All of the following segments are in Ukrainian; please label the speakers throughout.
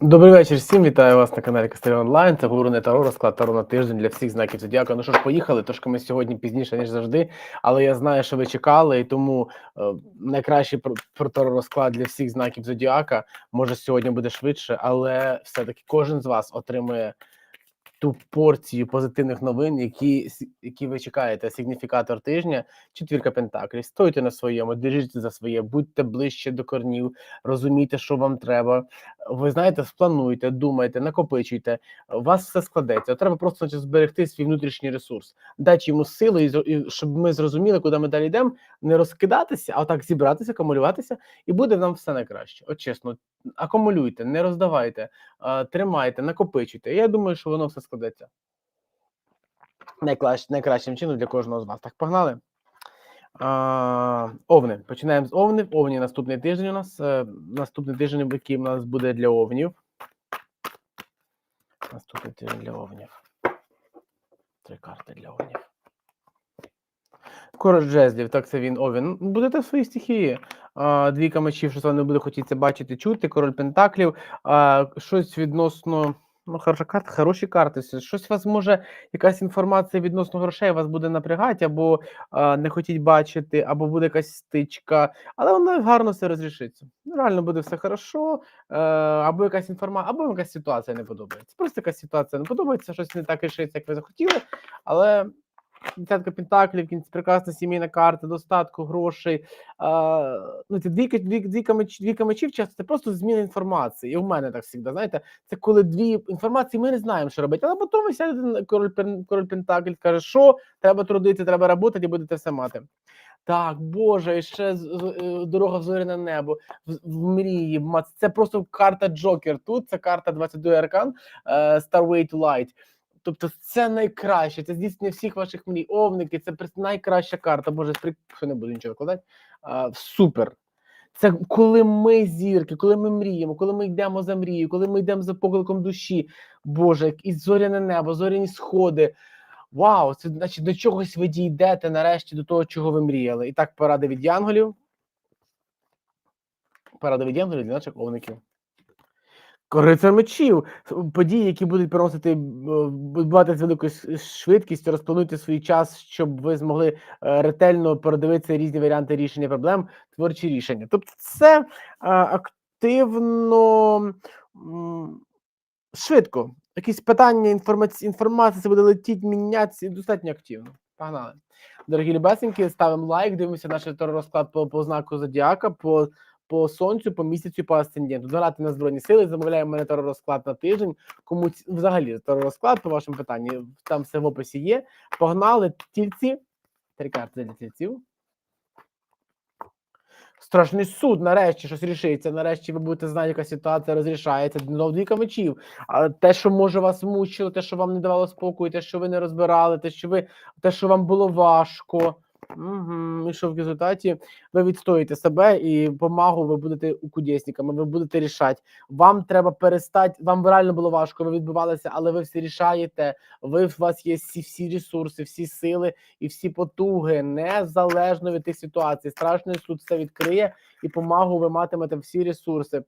Speaker 1: Добрий вечір всім. Вітаю вас на каналі Кастель Онлайн. Це головне Таро, розклад Таро на тиждень для всіх знаків Зодіака. Ну що ж, поїхали. Трошки ми сьогодні пізніше, ніж завжди. Але я знаю, що ви чекали, і тому е, найкращий про, про Таро розклад для всіх знаків Зодіака. Може, сьогодні буде швидше, але все-таки кожен з вас отримує ту порцію позитивних новин, які, які ви чекаєте. Сигніфікатор тижня, четвірка пентаклів. Стойте на своєму, держіться за своє, будьте ближче до корнів, розумійте, що вам треба. Ви знаєте, сплануйте, думайте, накопичуйте. У вас все складеться. Треба просто значить, зберегти свій внутрішній ресурс, дати йому сили, і, щоб ми зрозуміли, куди ми далі йдемо, не розкидатися, а так зібратися, акумулюватися, і буде нам все найкраще. От чесно, акумулюйте, не роздавайте, тримайте, накопичуйте. Я думаю, що воно все складеться. Найкращ, найкращим чином для кожного з вас. Так, погнали. Овни. Починаємо з овнів. Овні наступний тиждень у нас. Е, наступний тиждень, який у нас буде для овнів. Наступний тиждень для овнів. Три карти для овнів. Коротш жезлів, так це він овін. Ну, Будете в своїй стихії. Двійка мечів, що вам не буде хотіться бачити, чути. Король пентаклів. Щось відносно. Ну, хороша карта, хороші карти. Щось вас може, якась інформація відносно грошей вас буде напрягати, або а, не хотіть бачити, або буде якась стичка, але воно гарно все розрішиться. Ну, Реально буде все хорошо, е, або якась інформація, або якась ситуація не подобається. Просто якась ситуація не подобається, щось не так рішиться, як ви захотіли, але десятка пентаклів, кінець прекрасна сімейна карта, достатку, грошей. А, ну, двійка, дві, двійка, меч, двійка мечів часто це просто зміна інформації. І в мене так завжди, знаєте, це коли дві інформації, ми не знаємо, що робити. Але потім на король, король пентаклів, каже, що треба трудити, треба працювати і будете все мати. Так, Боже, і ще е, дорога в зоряне небо, в, в мрії. Це просто карта Джокер. Тут це карта 22 аркан е, Starway to Light. Тобто це найкраще, це здійснення всіх ваших мрій. Овники, це найкраща карта. Боже, спри... що не буду нічого викладати. А, супер. Це коли ми зірки, коли ми мріємо, коли ми йдемо за мрією, коли ми йдемо за покликом душі. Боже, і зоряне небо, зоряні сходи. Вау, це значить до чогось ви дійдете нарешті до того, чого ви мріяли. І так, поради від янголів. Поради від янголів для наших овників. Кориця мечів. Події, які будуть приносити е, відбуватися з великою швидкістю, розплануйте свій час, щоб ви змогли е, ретельно передивитися різні варіанти рішення проблем, творчі рішення. Тобто, це е, активно швидко. Якісь питання, інформація, інформація це буде летіти, мінятися достатньо активно. Погнали. Дорогі любесенькі, ставимо лайк, дивимося наш розклад по, по знаку Зодіака, по по сонцю, по місяцю, по асценденту. Донати на збройні сили, замовляємо мене розклад на тиждень. Кому взагалі розклад по вашому питанні, там все в описі є. Погнали тільці. Три карти для тільців. Страшний суд, нарешті щось рішиться. Нарешті ви будете знати, яка ситуація розрішається. Знов двійка мечів. А те, що може вас мучило, те, що вам не давало спокою, те, що ви не розбирали, те, що ви те, що вам було важко. Угу. І що в результаті ви відстоїте себе і помагу ви будете кудесниками, ви будете рішати. Вам треба перестати, вам реально було важко, ви відбувалися, але ви все рішаєте. Ви у вас є всі, всі ресурси, всі сили і всі потуги, незалежно від тих ситуацій. Страшний суд все відкриє і помагу ви матимете всі ресурси.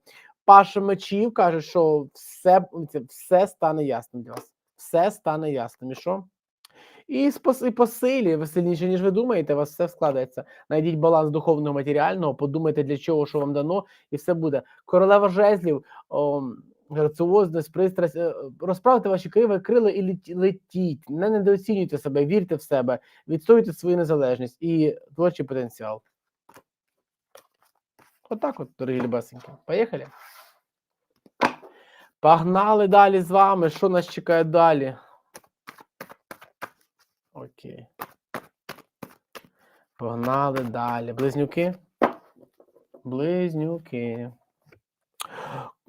Speaker 1: Паша мечів каже, що все, все стане ясним для вас. Все стане ясним. І що? І, по силі, ви сильніше, ніж ви думаєте, у вас все складається. Найдіть баланс духовного матеріального, подумайте, для чого, що вам дано, і все буде. Королева жезлів, граціозність, пристрасть. е, Розправте ваші криви, крила і летіть. Не недооцінюйте себе, вірте в себе, відстоюйте свою незалежність і творчий потенціал. Отак от, дорогі любесенькі. Поїхали. Погнали далі з вами. Що нас чекає далі? Окей. Погнали далі. Близнюки. Близнюки.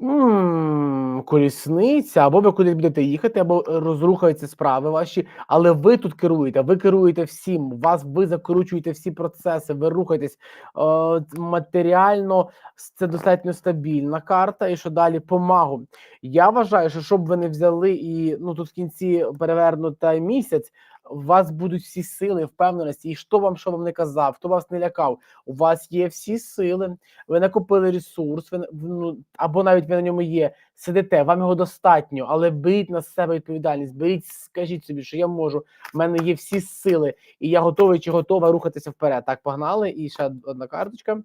Speaker 1: М, Колісниця, або ви кудись будете їхати, або е, розрухаються справи ваші, але ви тут керуєте, ви керуєте всім, вас ви закручуєте всі процеси, ви рухаєтесь е, матеріально, це достатньо стабільна карта. І що далі помагу. Я вважаю, що щоб ви не взяли і ну тут в кінці перевернута місяць, у вас будуть всі сили, впевненості, і хто вам що вам не казав, хто вас не лякав, у вас є всі сили, ви накопили ресурс, ви ну, або навіть ви на ньому є, сидите, вам його достатньо, але беріть на себе відповідальність, беріть, скажіть собі, що я можу, в мене є всі сили, і я готовий чи готова рухатися вперед. Так, погнали. І ще одна карточка.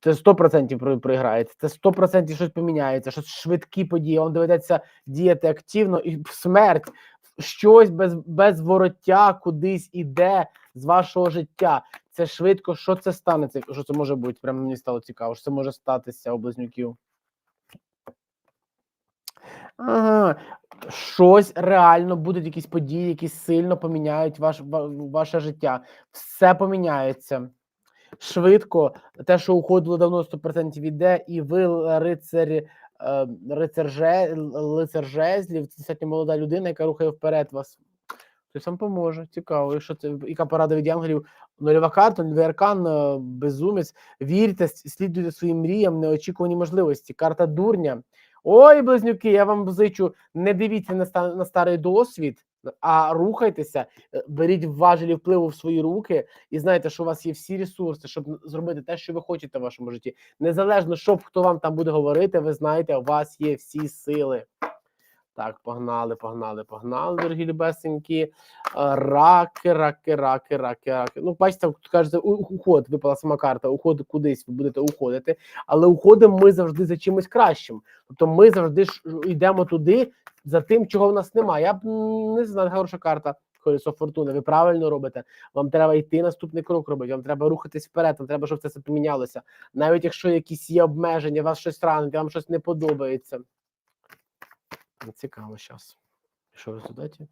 Speaker 1: Це 100% про- проіграється, це 100% щось поміняється, щось швидкі події. Вам доведеться діяти активно і смерть, щось без, без вороття кудись іде з вашого життя. Це швидко, що це станеться? Що це може бути? Прямо мені стало цікаво, що це може статися у близнюків. Ага, щось реально будуть якісь події, які сильно поміняють ваш, ваше життя. Все поміняється швидко. Те, що уходило давно 100% іде, і ви л- е, лицар це достатньо молода людина, яка рухає вперед вас. Хтось вам поможе. Цікаво. Що це? Яка порада від янголів? Нульова карта, нульовий аркан, е, безумець. Вірте, слідуйте своїм мріям, неочікувані можливості. Карта дурня. Ой, близнюки, я вам зичу, не дивіться на старий досвід, а рухайтеся, е, беріть важелі впливу в свої руки і знайте, що у вас є всі ресурси, щоб зробити те, що ви хочете в вашому житті. Незалежно, що хто вам там буде говорити, ви знаєте, у вас є всі сили. Так, погнали, погнали, погнали, дорогі любесенькі. Е, Раки, раки, раки, раки, раки. Ну, бачите, кажете, уход, випала сама карта, уход кудись, ви будете уходити, але уходимо ми завжди за чимось кращим. Тобто ми завжди ж йдемо туди за тим, чого в нас немає. Я б не знаю, хороша карта. Колесо фортуни, ви правильно робите. Вам треба йти наступний крок робити. Вам треба рухатись вперед. Вам треба, щоб це все помінялося. Навіть якщо якісь є обмеження, вас щось ранить, вам щось не подобається. Цікаво зараз. Що результаті?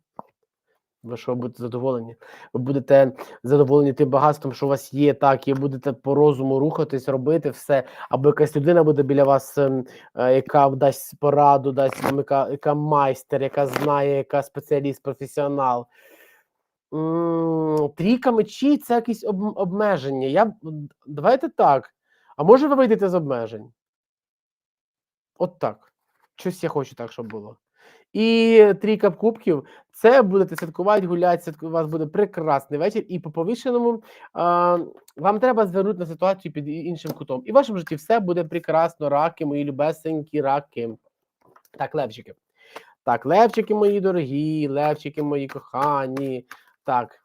Speaker 1: Ви що будете задоволені? Ви будете задоволені тим багатством, що у вас є, так, і будете по розуму рухатись, робити все, або якась людина буде біля вас, ем, е, яка дасть пораду, дасть яка, яка майстер, яка знає, яка спеціаліст, професіонал. Трійка мечі це якісь об, обмеження. Я давайте так. А може ви вийдете з обмежень? От так. Щось я хочу так, щоб було. І трійка кубків. Це будете святкувати, гуляти, святку- у вас буде прекрасний вечір. І по повішеному а, вам треба звернути на ситуацію під іншим кутом. І в вашому житті все буде прекрасно, раки, мої любесенькі раки. Так, левчики. Так, левчики мої дорогі, левчики мої кохані. Так.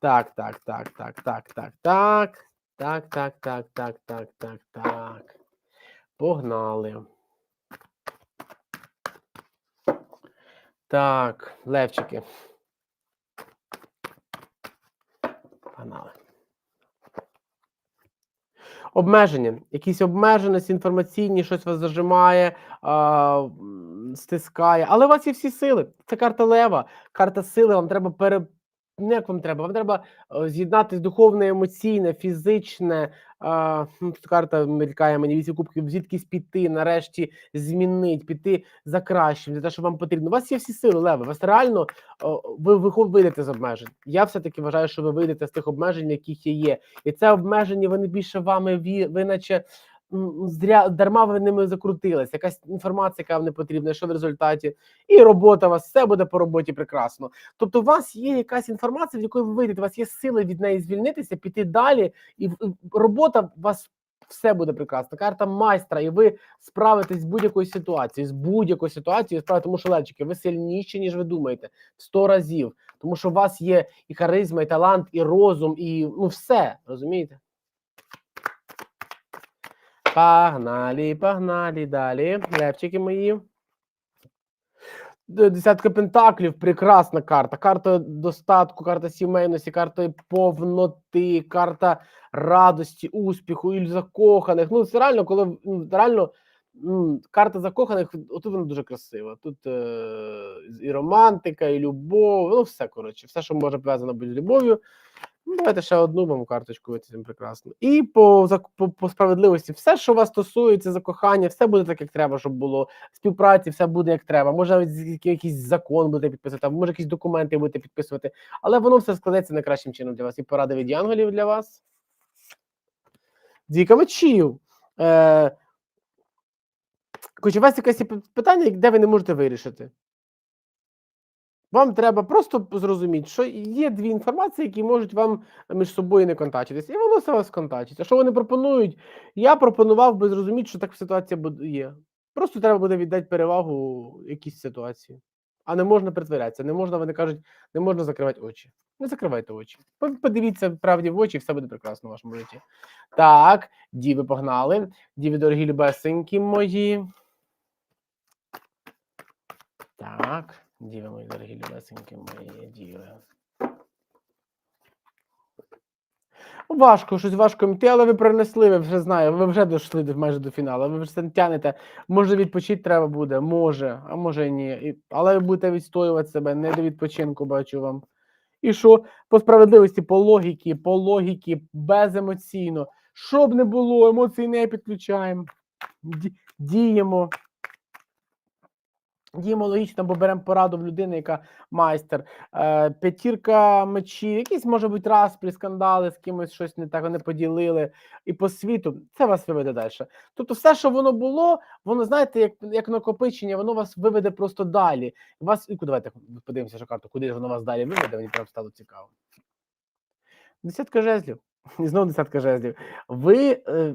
Speaker 1: Так, так, так, так, так, так, так. Так, так, так, так, так, так, так. Погнали. Так, левчики. Панали. Обмеження. Якісь обмеженості інформаційні, щось вас зажимає, стискає. Але у вас є всі сили. Це карта лева, карта сили. Вам треба пере. Ну, як вам треба? Вам треба е, з'єднати духовне, емоційне, фізичне. А, ну, карта мелькає мені вісім кубків, звідкись піти, нарешті змінити, піти за кращим, за те, що вам потрібно. У вас є всі сили, леви. Вас реально ви, ви вийдете з обмежень. Я все-таки вважаю, що ви вийдете з тих обмежень, яких є. І це обмеження, вони більше вами ви наче зря дарма ви ними закрутились. Якась інформація, яка вам не потрібна, що в результаті, і робота у вас все буде по роботі прекрасно. Тобто, у вас є якась інформація, в якої ви вийдете, у вас є сили від неї звільнитися, піти далі, і робота вас. Все буде прекрасно. Карта майстра, і ви справитесь з будь-якою ситуацією, з будь-якою ситуацією справите, тому що левчики, ви сильніші, ніж ви думаєте, 100 разів. Тому що у вас є і харизма, і талант, і розум, і ну все, розумієте? Погнали, погнали далі. Левчики мої. Десятка пентаклів, прекрасна карта. Карта достатку, карта сімейності, карта повноти, карта радості, успіху, і закоханих. Ну, це реально, коли ну, реально карта закоханих, отут вона дуже красива. Тут е, і романтика, і любов, ну все коротше, все, що може пов'язано бути з любов'ю. Ну, давайте ще одну вам карточку витягнемо прекрасно. І по, по, по справедливості, все, що вас стосується закохання, все буде так, як треба, щоб було. Співпраці, все буде як треба. Може, навіть якийсь закон будете підписувати, а може, якісь документи будете підписувати, але воно все складеться найкращим чином для вас. І поради від янголів для вас. Двійка мечів. Е, Хоч у вас якесь питання, де ви не можете вирішити. Вам треба просто зрозуміти, що є дві інформації, які можуть вам між собою не контачитися, і воно все вас контачиться. Що вони пропонують? Я пропонував би зрозуміти, що так ситуація є. Просто треба буде віддати перевагу якійсь ситуації. А не можна притворятися, не можна, вони кажуть, не можна закривати очі. Не закривайте очі. Подивіться правді в очі, все буде прекрасно в вашому житті. Так, діви погнали. Діви, дорогі любесенькі мої. Так, діви мої дорогі любесенькі мої діви. Важко, щось важко йти, але ви принесли, ви вже знаю, ви вже дійшли майже до фіналу, ви вже тянете. Може, відпочити треба буде, може, а може і ні. Але ви будете відстоювати себе, не до відпочинку, бачу вам. І що по справедливості, по логіки, по логіки, беземоційно. Щоб не було, емоцій не підключаємо. Діємо. Діємо логічно, бо беремо пораду в людини, яка майстер. Е, п'ятірка мечів, якісь, може бути, распрі, скандали, з кимось щось не так вони поділили. І по світу це вас виведе далі. Тобто, все, що воно було, воно, знаєте, як, як накопичення, воно вас виведе просто далі. Вас, і давайте подивимося, що карту, куди ж воно вас далі виведе, мені прям стало цікаво. Десятка жезлів. І знову десятка жезлів. Ви, е,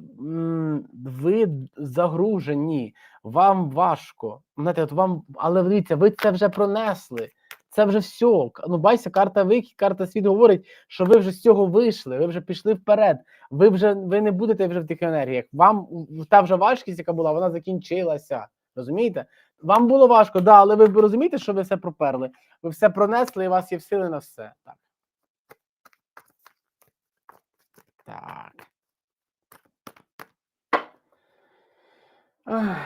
Speaker 1: ви загружені, вам важко. Знаєте, от вам, але дивіться, ви це вже пронесли. Це вже все. Ну, бачите, карта вихід, карта світ говорить, що ви вже з цього вийшли, ви вже пішли вперед. Ви вже ви не будете вже в тих енергіях. Вам та вже важкість, яка була, вона закінчилася. Розумієте? Вам було важко, да, але ви розумієте, що ви все проперли. Ви все пронесли, і у вас є сили на все. Так. Так. Ах.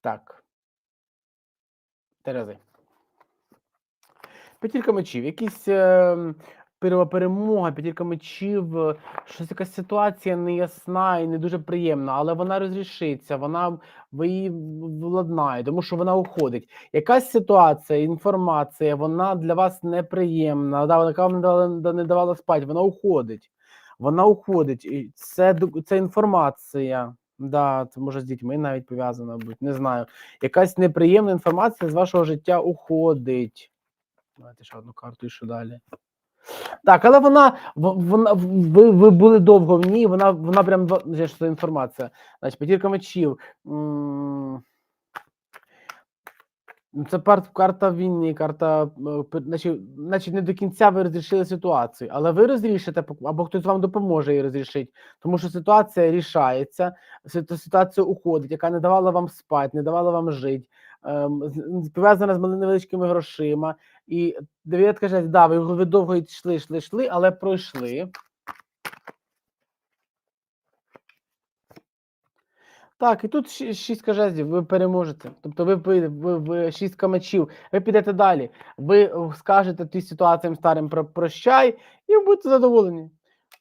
Speaker 1: Так. Терези. П'ятірка мечів. Якісь е, перемога, п'ятірка мечів, е, щось якась ситуація неясна і не дуже приємна, але вона розрішиться, вона ви її владнаєте, тому що вона уходить. Якась ситуація, інформація, вона для вас неприємна, да, яка вам не давала, не давала спати, вона уходить. Вона уходить. І це, це інформація. Да, це може з дітьми навіть пов'язано бути, не знаю. Якась неприємна інформація з вашого життя уходить. Давайте ще одну карту і що далі. Так, але вона, вона ви, ви були довго в ній, вона, вона прям я ж це інформація. Значить, п'ятірка мечів. Це карта війни, карта, е, значить, значить, не до кінця ви розрішили ситуацію, але ви розрішите, або хтось вам допоможе її розрішити, тому що ситуація рішається, ситуація уходить, яка не давала вам спати, не давала вам жити, пов'язана з невеличкими грошима. І дев'ятка каже, да, ви, довго йшли, йшли, йшли, але пройшли. Так, і тут ші- шістка жезлів, ви переможете. Тобто ви, ви, ви, ви шістка мечів, ви підете далі. Ви скажете ті ситуаціям старим про прощай, і будете задоволені.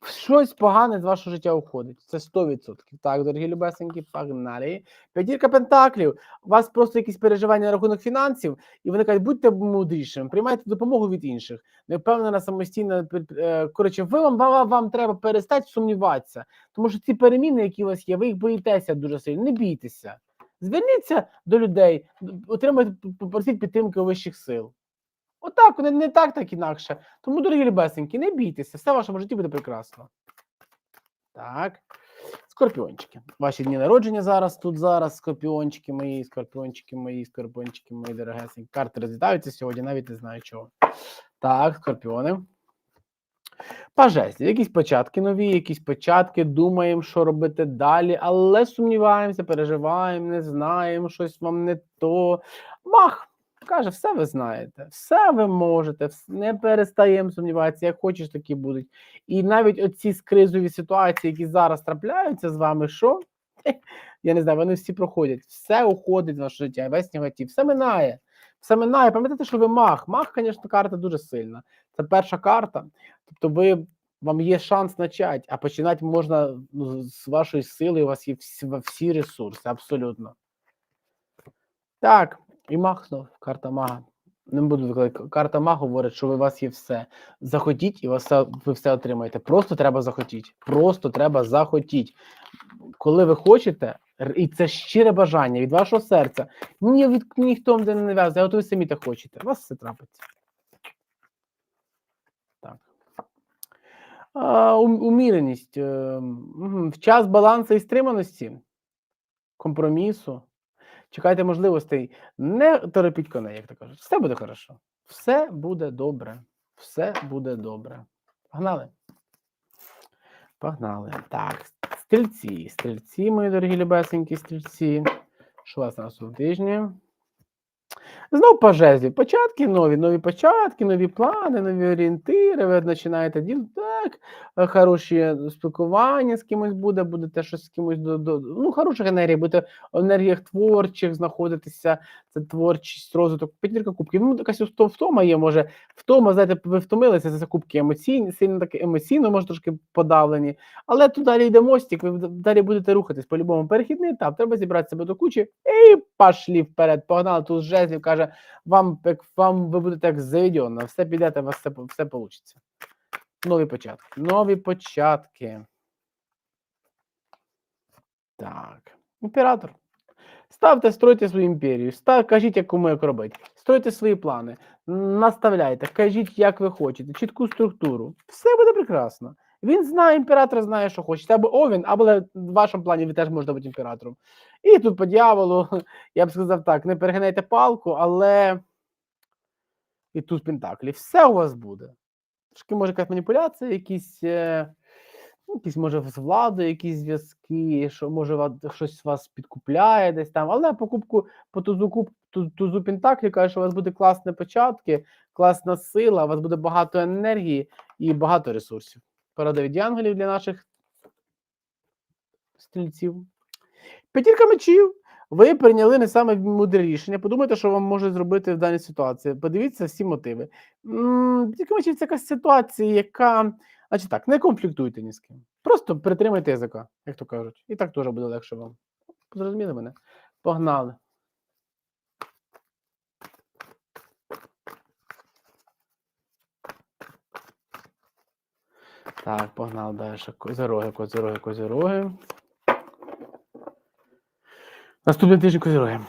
Speaker 1: Щось погане з вашого життя уходить. Це 100%. Так, дорогі любесенькі, погнали. П'ятірка пентаклів. У вас просто якісь переживання на рахунок фінансів, і вони кажуть, будьте мудрішими, приймайте допомогу від інших. Не впевнена самостійно. е, Коротше, ви вам, вам, вам треба перестати сумніватися. Тому що ці переміни, які у вас є, ви їх боїтеся дуже сильно. Не бійтеся. Зверніться до людей, отримайте, попросіть підтримки вищих сил. Отак, не, не так, так інакше. Тому, дорогі любесенькі, не бійтеся, все в вашому житті буде прекрасно. Так. Скорпіончики. Ваші дні народження зараз, тут зараз, скорпіончики мої, скорпіончики мої, скорпіончики мої дорогесенькі. Карти розлітаються сьогодні, навіть не знаю чого. Так, скорпіони. Пажесті, якісь початки нові, якісь початки, думаємо, що робити далі, але сумніваємося, переживаємо, не знаємо, щось вам не то. Мах! Каже, все ви знаєте, все ви можете, не перестаємо сумніватися, як хочеш, такі будуть. І навіть оці кризові ситуації, які зараз трапляються з вами, що? Я не знаю, вони всі проходять, все уходить з вашого життя, весь негатив, все минає. Все минає. Пам'ятаєте, що ви мах. Мах, звісно, карта дуже сильна. Це перша карта. Тобто, ви вам є шанс почати, а починати можна ну, з вашої сили, у вас є всі, всі ресурси, абсолютно. Так, і маг знов, карта мага. Не буду викладати. Карта мага говорить, що у вас є все. Захотіть, і все, ви все отримаєте. Просто треба захотіти. Просто треба захотіти. Коли ви хочете, І це щире бажання від вашого серця. Ні, від ніхто не нав'язує, а от ви самі так хочете. У вас все трапиться. Так. А, ум- уміреність. е. В час балансу і стриманості, компромісу. Чекайте можливостей. Не торопіть коней, як то кажуть. Все буде хорошо. Все буде добре. Все буде добре. Погнали. Погнали. Так, стрільці. Стрільці, мої дорогі любесенькі стрільці. Що у вас на цьому тижні? Знов по жезлі. Початки нові, нові початки, нові плани, нові орієнтири. Ви починаєте діл так, е, хороші спілкування з кимось буде, будете щось з кимось до, до ну, хороших енергій, будете в енергіях творчих знаходитися. Це творчість, розвиток. П'ятірка кубків. Ну, якась втома є, може. Втома, знаєте, ви втомилися, це кубки емоційні, сильно таки емоційно, може трошки подавлені. Але тут далі йде мостик, ви далі будете рухатись. По-любому перехідний етап. Треба зібрати себе до кучі і пошли вперед. Погнали тут жезлів, каже, вам, як вам ви будете як заведено, все підете, у вас все, все вийде. Нові початки. Нові початки. Так. Імператор. Ставте, стройте свою імперію, став, кажіть, як кому як робити. Стройте свої плани, наставляйте, кажіть, як ви хочете, чітку структуру. Все буде прекрасно. Він знає, імператор знає, що хоче. Або Овін, або в вашому плані ви теж можете бути імператором. І тут по дьяволу, я б сказав так, не перегинайте палку, але і тут пентаклі. Все у вас буде. Трошки може якась маніпуляція, якісь, е, якісь може з владою, якісь зв'язки, що може щось вас підкупляє десь там. Але покупку по тузу ту- тузу пентаклі каже, що у вас буде класні початки, класна сила, у вас буде багато енергії і багато ресурсів. Порада від янголів для наших стрільців. П'ятірка мечів. Ви прийняли не саме мудре рішення. Подумайте, що вам може зробити в даній ситуації. Подивіться всі мотиви. П'ятірка мечів це якась ситуація, яка. Значить так, не конфліктуйте ні з ким. Просто притримайте язика, як то кажуть. І так теж буде легше вам. Зрозуміли мене? Погнали. Так, погнали далі. Козироги, козироги, козироги. Наступний тиждень козироги.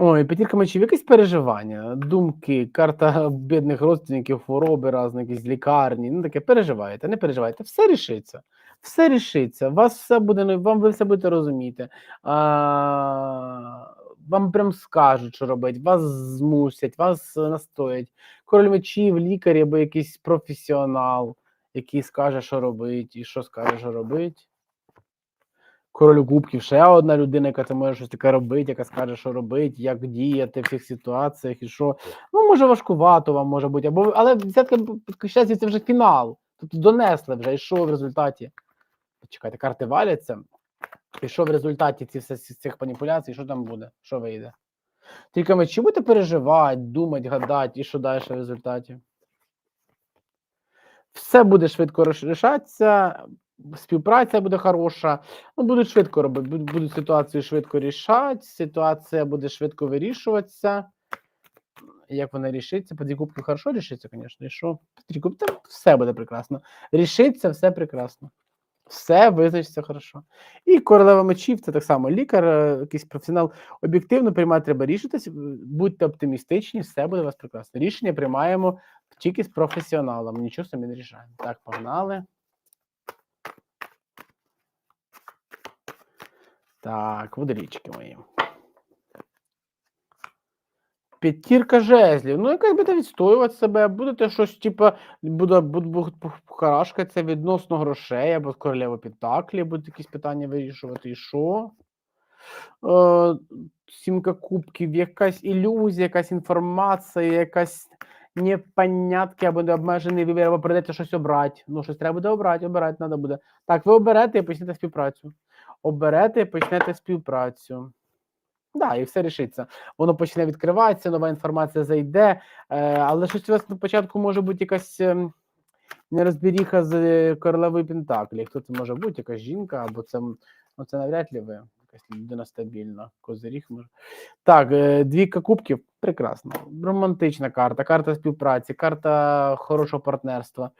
Speaker 1: Ой, п'ятірка мечів, якесь переживання, думки, карта бідних родственників, хвороби разні, якісь лікарні. Ну таке переживаєте, не переживайте, все рішиться. Все рішиться. Вас все буде, ну, вам ви все будете розуміти. А, вам прям скажуть, що робити, вас змусять, вас настоять. Король мечів, лікар або якийсь професіонал, який скаже, що робить, і що скаже, що робить. Король кубків ще одна людина, яка це може щось таке робити, яка скаже, що робити, як діяти в цих ситуаціях і що. Ну, може, важкувато вам може бути, або але взятка к щастю, це вже фінал. Тобто донесли вже, і що в результаті. Чекайте, карти валяться. І що в результаті ці- цих маніпуляцій, що там буде? Що вийде? Тільки ми чи будете переживати, думати, гадати, і що далі в результаті? Все буде швидко рішатися, співпраця буде хороша. Ну, будуть швидко робити, будуть ситуацію швидко рішати, ситуація буде швидко вирішуватися. Як вона рішиться? По кубки хорошо рішиться, звісно. І що? По кубки, все буде прекрасно. Рішиться, все прекрасно. Все визначиться хорошо. І королева мечів це так само лікар, е, якийсь професіонал. Об'єктивно приймати треба рішитись, будьте оптимістичні, все буде у вас прекрасно. Рішення приймаємо тільки з професіоналом, нічого самі не рішаємо. Так, погнали. Так, водорічки мої. П'ятірка жезлів. Ну, якось будете відстоювати себе, будете щось, типу, буде, буде харашкатися відносно грошей або королева Пентаклі, будуть якісь питання вирішувати. І що? Е, сімка кубків, якась ілюзія, якась інформація, якась непонятки або необмежений вибір, або прийдеться щось обрати. Ну, щось треба буде обрати, обирати треба буде. Так, ви оберете і почнете співпрацю. Оберете і почнете співпрацю. Да, і все рішиться. Воно почне відкриватися, нова інформація зайде, е, але щось у вас на початку може бути якась ем, нерозберіха з е, королевою Пентаклі. Хто це може бути? Якась жінка, або це, ну, це навряд ли ви. Якась людина стабільна. Козиріг може. Так, е, двійка кубків. Прекрасно. Романтична карта, карта співпраці, карта хорошого партнерства.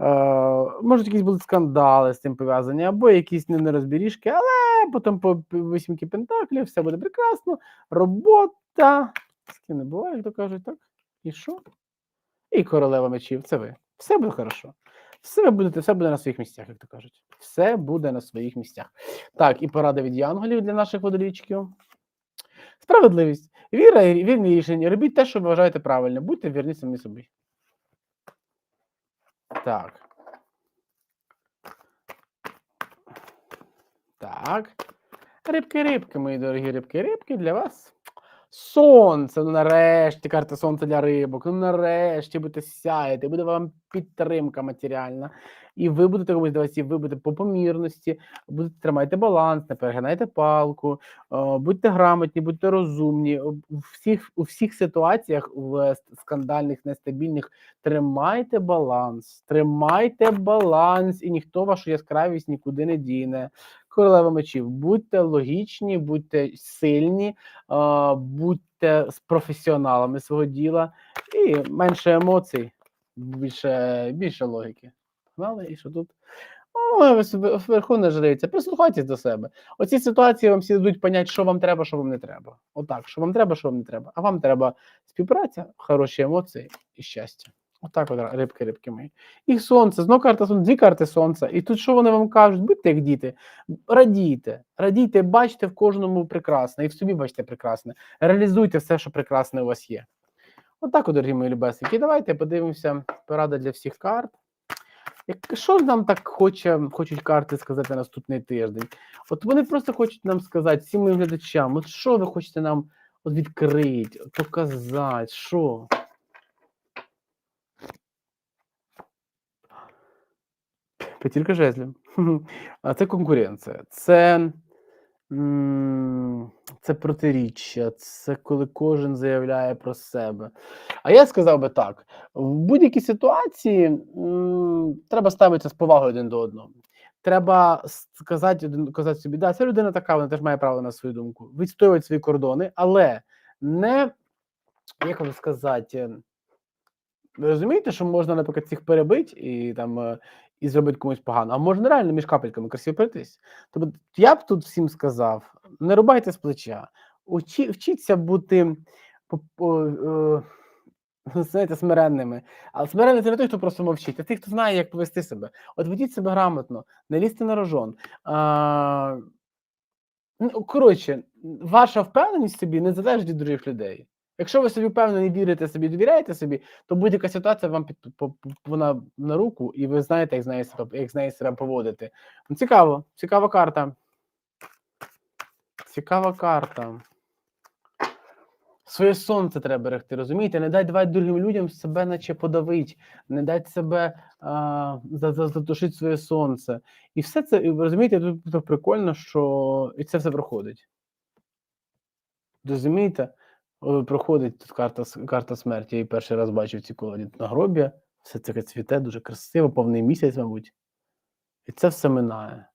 Speaker 1: Е, можуть якісь будуть скандали з цим пов'язані, або якісь не- але потім по вісімки пентаклів, все буде прекрасно. Робота. Ким не буває, як то кажуть, так? І що? І королева мечів, це ви. Все буде хорошо. Все ви будете, все буде на своїх місцях, як то кажуть. Все буде на своїх місцях. Так, і порада від янголів для наших водолічків. Справедливість. Віра і вірні рішення. Робіть те, що ви вважаєте правильно. Будьте вірні самі собі. Так. Так. Рибки, рибки, мої дорогі рибки, рибки для вас. Сонце, ну нарешті карта сонця для рибок. Ну нарешті будете сяяти, буде вам підтримка матеріальна. І ви будете комусь давати, ви будете по помірності, будете тримайте баланс, не перегинайте палку, е, будьте грамотні, будьте розумні. У всіх, у всіх ситуаціях в скандальних, нестабільних тримайте баланс, тримайте баланс, і ніхто вашу яскравість нікуди не діне. Королева мечів, будьте логічні, будьте сильні, будьте з професіоналами свого діла і менше емоцій, більше, більше логіки. Погнали, і що тут? Вверху не жаліться, прислухайтесь до себе. Оці ситуації вам всі дадуть поняти, що вам треба, що вам не треба. Отак, що вам треба, що вам не треба. А вам треба співпраця, хороші емоції і щастя. Отак, от рибки, рибки мої. І сонце, знову карта сонця, дві карти сонця. І тут що вони вам кажуть? Будьте як діти, радійте, радійте, бачите в кожному прекрасне, і в собі бачите прекрасне. Реалізуйте все, що прекрасне у вас є. Отак, от, дорогі мої любесники. Давайте подивимося. Порада для всіх карт. Як, що ж нам так хоче, хочуть карти сказати наступний тиждень? От вони просто хочуть нам сказати, всім моїм глядачам, от що ви хочете нам от відкрити, показати, що? П'ятірка жезлів. А це конкуренція. Це, це протиріччя, це коли кожен заявляє про себе. А я сказав би так: в будь-якій ситуації треба ставитися з повагою один до одного. Треба сказати, один, казати собі, да, ця людина така, вона теж має право на свою думку, відстоювати свої кордони, але не, як вам сказати, ви розумієте, що можна, наприклад, всіх перебити і там е, і зробити комусь погано, а можна реально між капельками красиво пройтись. Тобто я б тут всім сказав: не рубайте з плеча, учі, вчіться бути е, знаєте, смиренними. Але смиренний це не той, хто просто мовчить, а той, хто знає, як повести себе. От ведіть себе грамотно, не лізьте на рожон. А, ну, коротше, ваша впевненість в собі не залежить від других людей. Якщо ви собі впевнені вірите собі, довіряєте собі, то будь-яка ситуація вам під вона на руку, і ви знаєте, як з нею як з нею себе поводити. Ну, цікаво, цікава карта. Цікава карта. Своє сонце треба берегти, розумієте? Не дай давати другим людям себе наче подавить, не дати себе а, за- за- задушити своє сонце. І все це, розумієте, тут прикольно, що і це все проходить. Розумієте? О, Проходить тут карта, карта смерті. Я її перший раз бачив ці колоді на гробі. Все таке цвіте, дуже красиво, повний місяць, мабуть. І це все минає.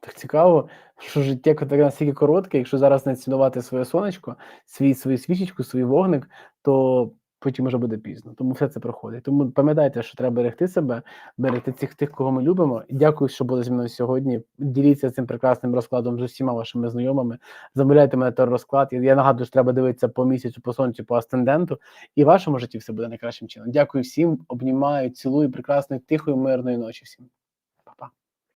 Speaker 1: Так цікаво, що життя таке настільки коротке, якщо зараз не цінувати своє сонечко, свій, свою свічечку, свій вогник, то потім вже буде пізно. Тому все це проходить. Тому пам'ятайте, що треба берегти себе, берегти цих тих, кого ми любимо. Дякую, що були зі мною сьогодні. Діліться цим прекрасним розкладом з усіма вашими знайомими. Замовляйте мене той розклад. Я- нагадую, що треба дивитися по місяцю, по сонцю, по асценденту, і в вашому житті все буде найкращим чином. Дякую всім, обнімаю, цілую прекрасної, тихої, мирної ночі всім.